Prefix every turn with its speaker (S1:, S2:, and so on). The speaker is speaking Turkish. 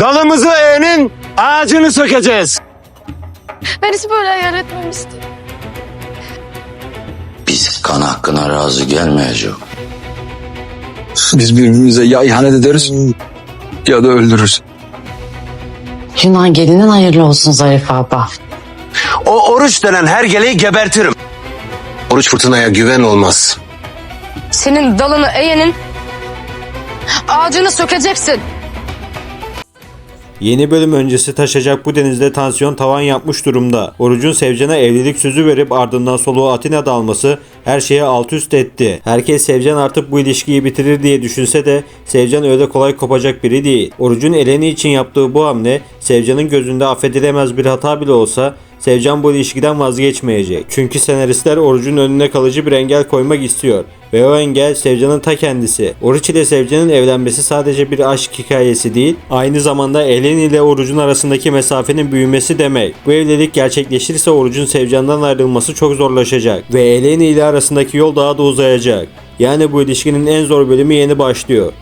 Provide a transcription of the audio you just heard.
S1: Dalımızı eğenin ağacını sökeceğiz.
S2: Ben hiç böyle hayal etmemiştim.
S3: Biz kan hakkına razı gelmeyeceğiz.
S4: Biz birbirimize ya ihanet ederiz ya da öldürürüz.
S5: Yunan gelinin hayırlı olsun Zarif abla.
S1: O oruç denen hergeleyi gebertirim. Oruç fırtınaya güven olmaz.
S2: Senin dalını eğenin ağacını sökeceksin.
S6: Yeni bölüm öncesi taşacak bu denizde tansiyon tavan yapmış durumda. Orucun Sevcan'a evlilik sözü verip ardından soluğu Atina'da alması her şeyi alt üst etti. Herkes Sevcan artık bu ilişkiyi bitirir diye düşünse de Sevcan öyle kolay kopacak biri değil. Orucun Eleni için yaptığı bu hamle Sevcan'ın gözünde affedilemez bir hata bile olsa Sevcan bu ilişkiden vazgeçmeyecek. Çünkü senaristler Oruç'un önüne kalıcı bir engel koymak istiyor. Ve o engel Sevcan'ın ta kendisi. Oruç ile Sevcan'ın evlenmesi sadece bir aşk hikayesi değil, aynı zamanda Elen ile Oruç'un arasındaki mesafenin büyümesi demek. Bu evlilik gerçekleşirse Oruç'un Sevcan'dan ayrılması çok zorlaşacak. Ve Elen ile arasındaki yol daha da uzayacak. Yani bu ilişkinin en zor bölümü yeni başlıyor.